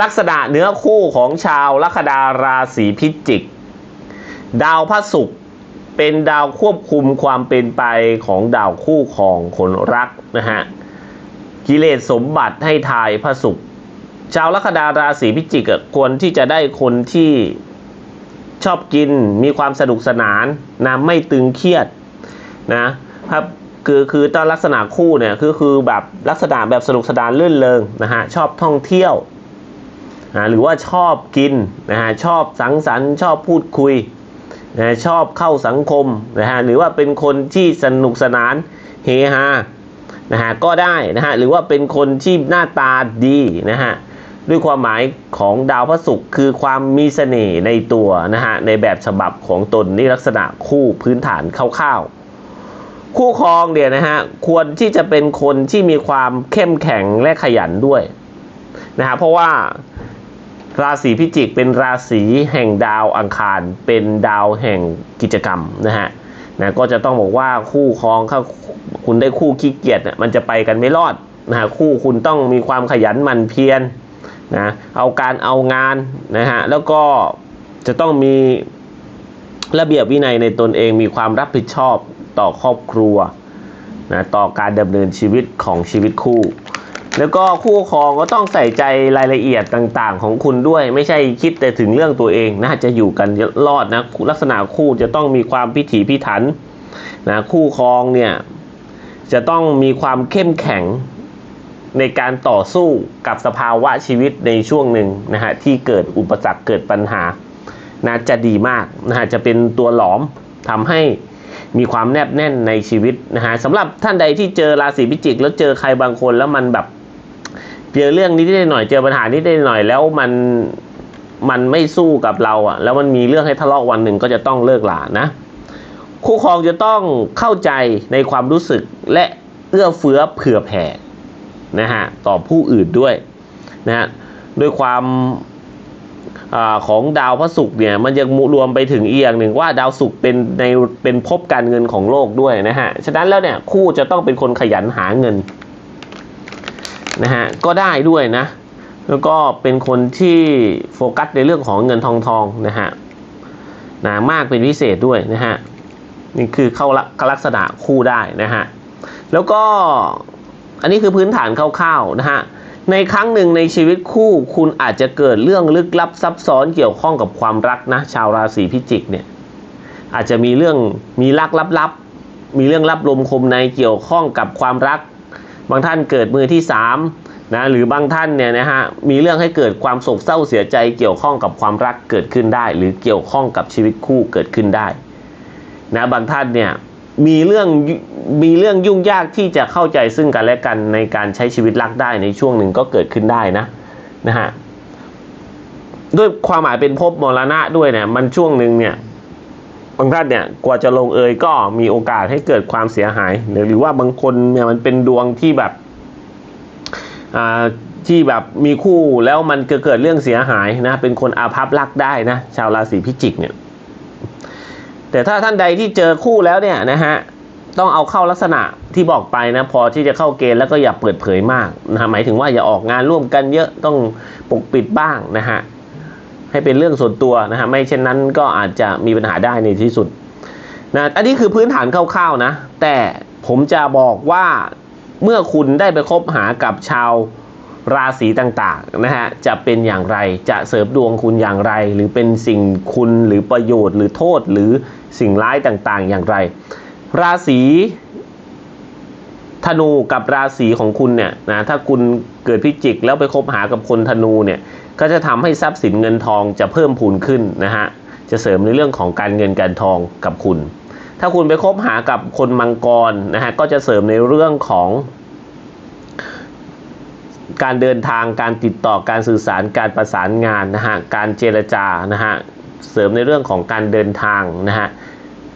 ลักษณะเนื้อคู่ของชาวลัคนาราศีพิจิก ดาวพระศุกร์เป็นดาวควบคุมความเป็นไปของดาวคู่ครองคนรักนะฮะกิเลสสมบัติให้ทายพระศุกร์ชาวลัคนาราศีพิจิกควรที่จะได้คนที่ชอบกินมีความสนุกสนานนะไม่ตึงเครียดนะครับคือคือตอนลักษณะคู่เนี่ยคือคือแบบลักษณะแบบสนุกสนานลื่นเริงนะฮะชอบท่องเที่ยว นะหรือว่าชอบกินนะฮะชอบสังสรรค์ชอบพูดคุยนะชอบเข้าสังคมนะฮะหรือว่าเป็นคนที่สนุกสนานเฮฮานะฮะก็ได้นะฮะหรือว่าเป็นคนที่หน้าตาดีนะฮะด้วยความหมายของดาวพระศุกร์คือความมีเสน่ห์ในตัวนะฮะในแบบฉบับของตนนี่ลักษณะคู่พื้นฐานคร่าวๆ คู่ครองเนี่ยนะฮะควรที่จะเป็นคนที่มีความเข้มแข็งและขยันด้วยนะฮะเพราะว่า ราศีพิจิกเป็นราศีแห่งดาวอังคาร เป็นดาวแห่งกิจกรรมนะฮะนะก็จะต้องบอกว่าคู่ครองถ้าคุณได้คู่ขี้เกียจเนี่ยมันจะไปกันไม่รอดนะฮะคู่คุณต้องมีความขยันหมั่นเพียรนะเอาการเอางานนะฮะแล้วก็จะต้องมีระเบียบวินัยในตนเองมีความรับผิดชอบต่อครอบครัวนะต่อการดำเนินชีวิตของชีวิตคู่ แล้วก็คู่ครองก็ต้องใส่ใจรายละเอียดต่างๆ ของคุณด้วย ไม่ใช่คิดแต่ถึงเรื่องตัวเองน่าจะอยู่กันรอดนะลักษณะคู่จะต้องมีความพิถีพิถันนะคู่ครองเนี่ยจะต้องมีความเข้มแข็งในการต่อสู้กับสภาวะชีวิตในช่วงหนึ่งนะฮะที่เกิดอุปสรรคเกิดปัญหานะจะดีมากนะฮะจะเป็นตัวหลอมทำให้มีความแนบแน่นในชีวิตนะฮะสำหรับท่านใดที่เจอราศีพิจิก แล้วเจอใครบางคนแล้วมันแบบ เจอเรื่องนี้ได้หน่อยเจอปัญหานี้ได้หน่อยแล้วมันมันไม่สู้กับเราอะแล้วมันมีเรื่องให้ทะเลาะวันหนึ่งก็จะต้องเลิกหลานะ คู่ครองจะต้องเข้าใจในความรู้สึกและเอื้อเฟื้อเผื่อแผ่นะฮะต่อผู้อื่นด้วยนะฮะด้วยความอาของดาวพระศุกร์เนี่ยมันยังรวมไปถึงเอียงหนึ่งว่าดาวศุกร์เป็นในเป็นภพการเงินของโลกด้วยนะฮะฉะนั้นแล้วเนี่ยคู่จะต้องเป็นคนขยันหาเงิน นะฮะก็ได้ด้วยนะ แล้วก็เป็นคนที่โฟกัสในเรื่องของเงินทองทองนะฮะนะมากเป็นพิเศษด้วยนะฮะนี่คือเข้าลักษณะคู่ได้นะฮะแล้วก็อันนี้คือพื้นฐานคร่าวๆนะฮะในครั้งหนึ่งในชีวิตคู่คุณอาจจะเกิดเรื่องลึกลับซับซ้อนเกี่ยวข้องกับความรักนะชาวราศีพิจิกเนี่ยอาจจะมีเรื่องมีรักลับๆมีเรื่องลับลมคมในเกี่ยวข้องกับความรัก บางท่านเกิดมือที่สามนะหรือบางท่านเนี่ยนะฮะมีเรื่องให้เกิดความโศกเศร้าเสียใจเกี่ยวข้องกับความรักเกิดขึ้นได้ หรือเกี่ยวข้องกับชีวิตคู่เกิดขึ้นได้นะบางท่านเนี่ยมีเรื่องมีเรื่องยุ่งยากที่จะเข้าใจซึ่งกันและกันในการใช้ชีวิตรักได้ในช่วงหนึ่งก็เกิดขึ้นได้นะนะฮะด้วยความหมายเป็นภพมรณะด้วยเนี่ยมันช่วงหนึ่งเนี่ย บางท่านเนี่ยกว่าจะลงเอยก็มีโอกาสให้เกิดความเสียหาย หรือว่าบางคนเนี่ยมันเป็นดวงที่แบบอ่าที่แบบมีคู่แล้วมันเกิดเรื่องเสียหายนะเป็นคนอาภัพรักได้นะชาวราศีพิจิกเนี่ยแต่ถ้าท่านใดที่เจอคู่แล้วเนี่ยนะฮะต้องเอาเข้าลักษณะที่บอกไปนะพอที่จะเข้าเกณฑ์แล้วก็อย่าเปิดเผยมากนะหมายถึงว่าอย่าออกงานร่วมกันเยอะต้องปกปิดบ้างนะฮะ ให้เป็นเรื่องส่วนตัวนะฮะไม่เช่นนั้นก็อาจจะมีปัญหาได้ในที่สุดนะอันนี้คือพื้นฐานคร่าวๆนะ แต่ผมจะบอกว่าเมื่อคุณได้ไปคบหากับชาวราศีต่างๆนะฮะจะเป็นอย่างไรจะเสริมดวงคุณอย่างไร หรือเป็นสิ่งคุณหรือประโยชน์ หรือโทษหรือสิ่งร้ายต่างๆ อย่างไร ราศีธนูกับราศีของคุณเนี่ยนะถ้าคุณเกิดพิจิกแล้วไปคบหากับคนธนูเนี่ย ก็จะทำให้ทรัพย์สินเงินทองจะเพิ่มพูนขึ้นนะฮะจะเสริมในเรื่องของการเงินการทองกับคุณ ถ้าคุณไปคบหากับคนมังกรนะฮะก็จะเสริมในเรื่องของการเดินทางการติดต่อการสื่อสารการประสานงานนะฮะการเจรจานะฮะเสริมในเรื่องของการเดินทางนะฮะ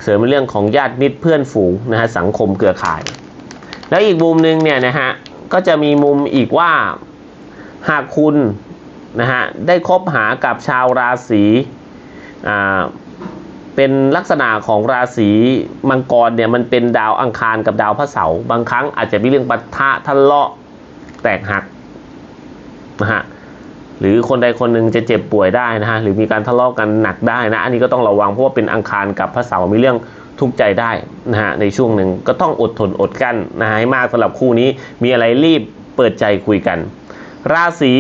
เสริมในเรื่องของญาติมิตรเพื่อนฝูงนะฮะสังคมเครือข่าย แล้วอีกมุมหนึ่งเนี่ยนะฮะก็จะมีมุมอีกว่าหากคุณ นะฮะได้คบหากับชาวราศีอ่าเป็นลักษณะของราศีมังกรเนี่ยมันเป็นดาวอังคารกับดาวพระเสาร์บางครั้งอาจจะมีเรื่องปะทะทะเลาะแตกหักนะฮะหรือคนใดคนหนึ่งจะเจ็บป่วยได้นะฮะหรือมีการทะเลาะกันหนักได้นะอันนี้ก็ต้องระวังเพราะว่าเป็นอังคารกับพระเสาร์มีเรื่องทุกข์ใจได้นะฮะในช่วงหนึ่งก็ต้องอดทนอดกั้นนะฮะให้มากสำหรับคู่นี้มีอะไรรีบเปิดใจคุยกัน ราศี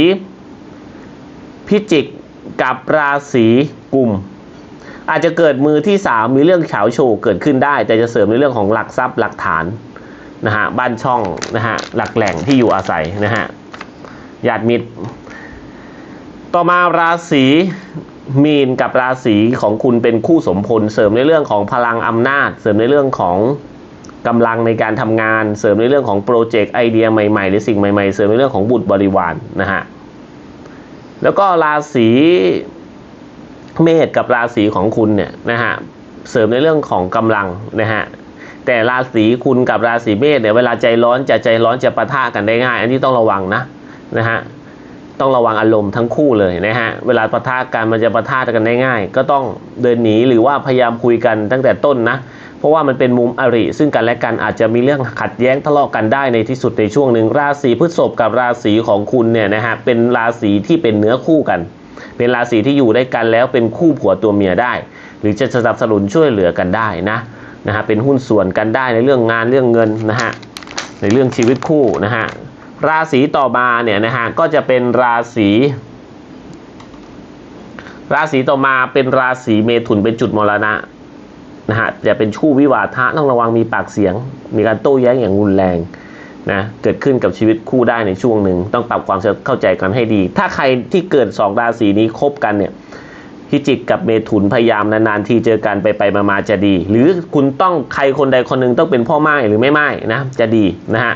พิจิกกับราศีกุม อาจจะเกิดมือที่สามมีเรื่องเฉาโชว์เกิดขึ้นได้ แต่จะเสริมในเรื่องของหลักทรัพย์หลักฐานนะฮะบ้านช่องนะฮะหลักแหล่งที่อยู่อาศัยนะฮะญาติมิตร ต่อมาราศีมีนกับราศีของคุณเป็นคู่สมพล เสริมในเรื่องของพลังอำนาจ เสริมในเรื่องของกำลังในการทำงาน เสริมในเรื่องของโปรเจกต์ไอเดียใหม่ๆ หรือสิ่งใหม่ๆ เสริมในเรื่องของบุตรบริวารนะฮะ แล้วก็ราศีเมษกับราศีของคุณเนี่ยนะฮะเสริมในเรื่องของกำลังนะฮะแต่ราศีคุณกับราศีเมษเนี่ยเวลาใจร้อนจะใจร้อนจะปะทะกันได้ง่าย อันนี้ต้องระวังนะนะฮะ ต้องระวังอารมณ์ทั้งคู่เลยนะฮะ เวลาปะทะกันมันจะปะทะกันได้ง่าย ก็ต้องเดินหนีหรือว่าพยายามคุยกันตั้งแต่ต้นนะ เพราะว่ามันเป็นมุมอริ ซึ่งกันและกันอาจจะมีเรื่องขัดแย้งทะเลาะกันได้ในที่สุดในช่วงหนึ่งราศีพฤษภกับราศีของคุณเนี่ยนะฮะเป็นราศีที่เป็นเนื้อคู่กัน เป็นราศีที่อยู่ด้วยกันแล้วเป็นคู่ผัวตัวเมียได้ หรือจะสนับสนุนช่วยเหลือกันได้นะนะฮะเป็นหุ้นส่วนกันได้ในเรื่องงานเรื่องเงินนะฮะในเรื่องชีวิตคู่นะฮะ ราศีต่อมาเนี่ยนะฮะก็จะเป็นราศีราศีต่อมาเป็นราศีเมถุนเป็นจุดมรณะนะฮะจะเป็นชู้วิวาทะต้องระวังมีปากเสียง มีการโต้แย้งอย่างรุนแรงนะเกิดขึ้นกับชีวิตคู่ได้ในช่วงหนึ่งต้องปรับความเข้าใจกันให้ดี ถ้าใครที่เกิดสองราศีนี้คบกันเนี่ยพิจิกกับเมถุนพยายามนานๆทีเจอกันไปไปมาๆจะดี หรือคุณต้องใครคนใดคนหนึ่งต้องเป็นพ่อไม้หรือไม่ไม้นะจะดีนะฮะ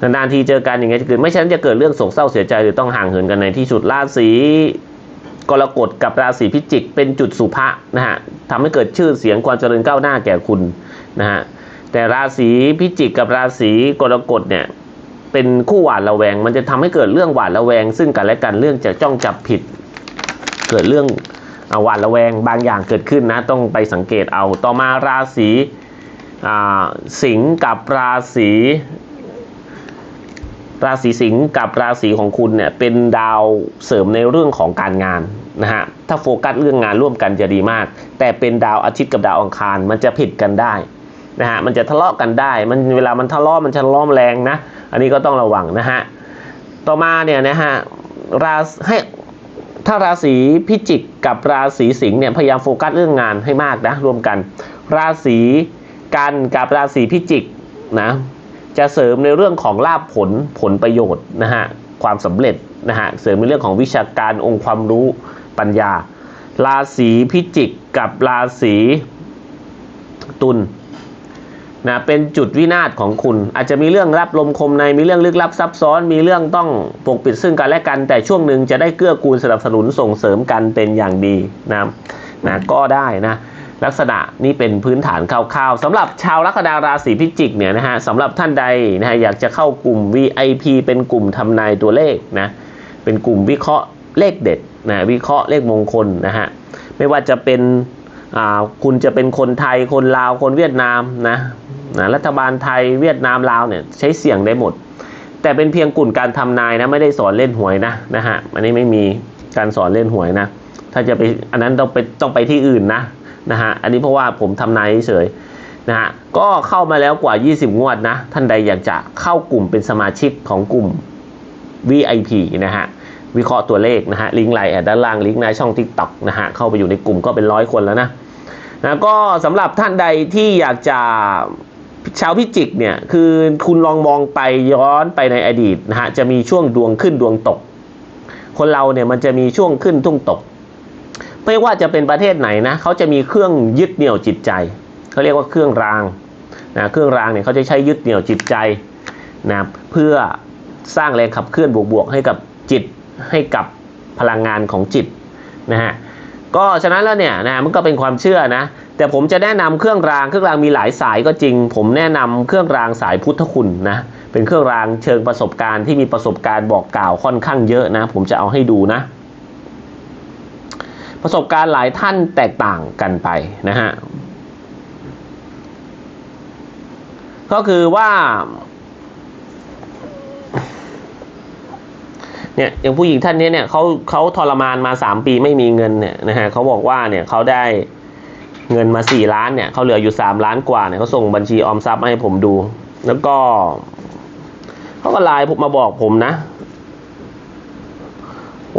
นานๆทีเจอกันอย่างเงี้ยจะเกิดไม่ใช่นั้นจะเกิดเรื่องโศกเศร้าเสียใจหรือต้องห่างเหินกันในที่สุดราศีกรกฎกับราศีพิจิกเป็นจุดสุภะนะฮะทำให้เกิดชื่อเสียงความเจริญก้าวหน้าแก่คุณนะฮะแต่ราศีพิจิกกับราศีกรกฎเนี่ยเป็นคู่หวาดระแวง มันจะทำให้เกิดเรื่องหวาดระแวง ซึ่งกันและกันเรื่องจะจ้องจับผิด เกิดเรื่องอ่าหวาดระแวงบางอย่างเกิดขึ้นนะต้องไปสังเกตเอาต่อมาราศีสิงห์กับราศี ราศีสิงห์กับราศีของคุณเนี่ยเป็นดาวเสริมในเรื่องของการงานนะฮะถ้าโฟกัสเรื่องงานร่วมกันจะดีมาก แต่เป็นดาวอาทิตย์กับดาวอังคารมันจะผิดกันได้นะฮะมันจะทะเลาะกันได้ มันเวลามันทะเลาะมันจะทะเลาะแรงนะ อันนี้ก็ต้องระวังนะฮะต่อมาเนี่ยนะฮะราให้ถ้าราศีพิจิกกับราศีสิงห์เนี่ยพยายามโฟกัสเรื่องงานให้มากนะรวมกัน ราศีกันกับราศีพิจิกนะ จะเสริมในเรื่องของลาภผลผลประโยชน์นะฮะความสำเร็จนะฮะเสริมในเรื่องของวิชาการองค์ความรู้ปัญญา ราศีพิจิกกับราศีตุลนะเป็นจุดวินาศของคุณ อาจจะมีเรื่องรับลมคมในมีเรื่องลึกลับซับซ้อน มีเรื่องต้องปกปิดซึ่งกันและกัน แต่ช่วงหนึ่งจะได้เกื้อกูลสนับสนุนส่งเสริมกันเป็นอย่างดีนะนะก็ได้นะ ลักษณะนี้เป็นพื้นฐานคร่าวๆสำหรับชาวลัคนาราศีพิจิกเนี่ยนะฮะสำหรับท่านใดนะฮะอยากจะเข้ากลุ่ม VIP เป็นกลุ่มทำนายตัวเลขนะเป็นกลุ่มวิเคราะห์เลขเด็ดนะวิเคราะห์เลขมงคลนะฮะไม่ว่าจะเป็นอ่าคุณจะเป็นคนไทยคนลาวคนเวียดนามนะนะรัฐบาลไทยเวียดนามลาวเนี่ยใช้เสียงได้หมด แต่เป็นเพียงกลุ่มการทำนายนะไม่ได้สอนเล่นหวยนะนะฮะอันนี้ไม่มีการสอนเล่นหวยนะ ถ้าจะไปอันนั้นต้องไปต้องไปที่อื่นนะ นะฮะอันนี้เพราะว่าผมทำนายเฉยๆนะฮะก็เข้ามาแล้วกว่า 20 งวดนะ ท่านใดอยากจะเข้ากลุ่มเป็นสมาชิกของกลุ่ม VIP นะฮะวิเคราะห์ตัวเลขนะฮะลิงก์ไลน์ดด้านล่างลิงก์ในช่อง TikTok นะฮะเข้าไปอยู่ในกลุ่มก็เป็นร้อยคนแล้วนะนะก็สำหรับท่านใดที่อยากจะชาวพิจิกเนี่ยคือคุณลองมองไปย้อนไปในอดีตนะฮะจะมีช่วงดวงขึ้นดวงตก คนเราเนี่ยมันจะมีช่วงขึ้นทุ่งตก ไม่ว่าจะเป็นประเทศไหนนะเขาจะมีเครื่องยึดเหนี่ยวจิตใจเขาเรียกว่าเครื่องรางนะเครื่องรางเนี่ยเขาจะใช้ยึดเหนี่ยวจิตใจนะเพื่อสร้างแรงขับเคลื่อนบวกๆให้กับจิตให้กับพลังงานของจิตนะฮะก็ฉะนั้นแล้วเนี่ยนะมันก็เป็นความเชื่อนะ แต่ผมจะแนะนำเครื่องรางเครื่องรางมีหลายสายก็จริง ผมแนะนำเครื่องรางสายพุทธคุณนะเป็นเครื่องรางเชิงประสบการณ์ที่มีประสบการณ์บอกกล่าวค่อนข้างเยอะนะ ผมจะเอาให้ดูนะ ประสบการณ์หลายท่านแตกต่างกันไปนะฮะก็คือว่าเนี่ยอย่างผู้หญิงท่านนี้เนี่ยเขาเขาทรมานมาสามปีไม่มีเงินเนี่ยนะฮะเขาบอกว่าเนี่ยเขาได้เงินมาสี่ล้านเนี่ยเขาเหลืออยู่สามล้านกว่าเนี่ยเขาส่งบัญชีออมทรัพย์มาให้ผมดู แล้วก็เขาก็ไลน์มาบอกผมนะ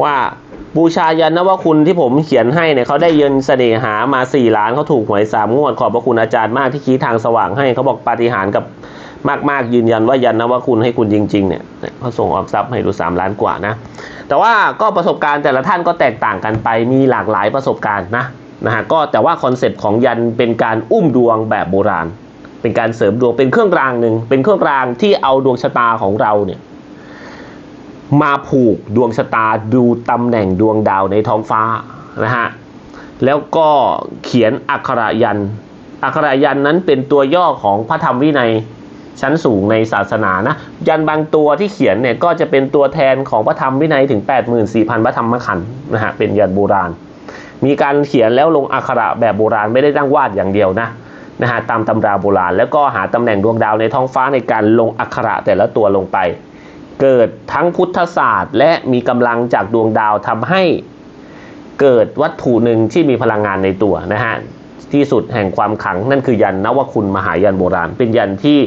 ว่า บูชายันนวคุณที่ผมเขียนให้เนี่ยเขาได้เยินเสน่หามาสี่ล้านเขาถูกหวยสามงวดขอบพระคุณอาจารย์มากที่ชี้ทางสว่างให้เขาบอกปาฏิหาริย์กับมาก ๆ ยืนยันว่ายันนวคุณให้คุณจริง ๆ เนี่ยเขาส่งออมทรัพย์ให้ดูสามล้านกว่านะ แต่ว่าก็ประสบการณ์แต่ละท่านก็แตกต่างกันไปมีหลากหลายประสบการณ์นะนะฮะก็แต่ว่าคอนเซปต์ของยันเป็นการอุ้มดวงแบบโบราณ เป็นการเสริมดวงเป็นเครื่องรางหนึ่งเป็นเครื่องรางที่เอาดวงชะตาของเราเนี่ย มาผูกดวงชะตาดูตำแหน่งดวงดาวในท้องฟ้านะฮะแล้วก็เขียนอักขระยันอักขระยันนั้นเป็นตัวย่อของพระธรรมวินัยชั้นสูงในศาสนานะยันบางตัวที่เขียนเนี่ยก็จะเป็นตัวแทนของพระธรรมวินัยถึง 84,000 พระธรรมขันธ์นะฮะเป็นยันโบราณ มีการเขียนแล้วลงอักขระแบบโบราณไม่ได้ตั้งวาดอย่างเดียวนะนะฮะตามตำราโบราณ แล้วก็หาตำแหน่งดวงดาวในท้องฟ้าในการลงอักขระแต่ละตัวลงไป เกิดทั้งพุทธศาสตร์ และมีกำลังจากดวงดาวทำให้เกิดวัตถุหนึ่งที่มีพลังงานในตัวนะฮะที่สุดแห่งความขลังนั่นคือยันนวคุณมหายันโบราณ เป็นยันที่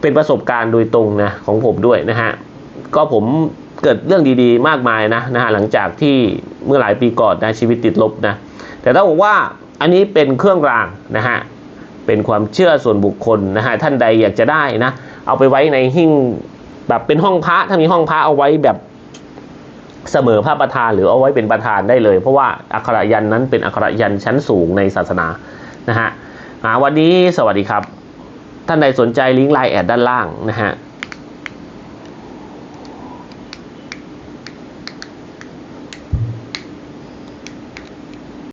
เป็นประสบการณ์โดยตรงนะของผมด้วยนะฮะก็ผมเกิดเรื่องดีๆ มากมายนะนะฮะหลังจากที่เมื่อหลายปีก่อนนะชีวิตติดลบนะแต่ถ้าบอกว่าอันนี้เป็นเครื่องรางนะฮะเป็นความเชื่อส่วนบุคคลนะฮะท่านใดอยากจะได้นะเอาไปไว้ในหิ้ง แบบเป็นห้องพระถ้ามีห้องพระเอาไว้แบบเสมอพระประธานหรือเอาไว้เป็นประธานได้เลย เพราะว่าอักขระยันนั้นเป็นอักขระยันชั้นสูงในศาสนานะฮะวันนี้สวัสดีครับ ท่านใดสนใจลิงก์ไลน์แอดด้านล่างนะฮะ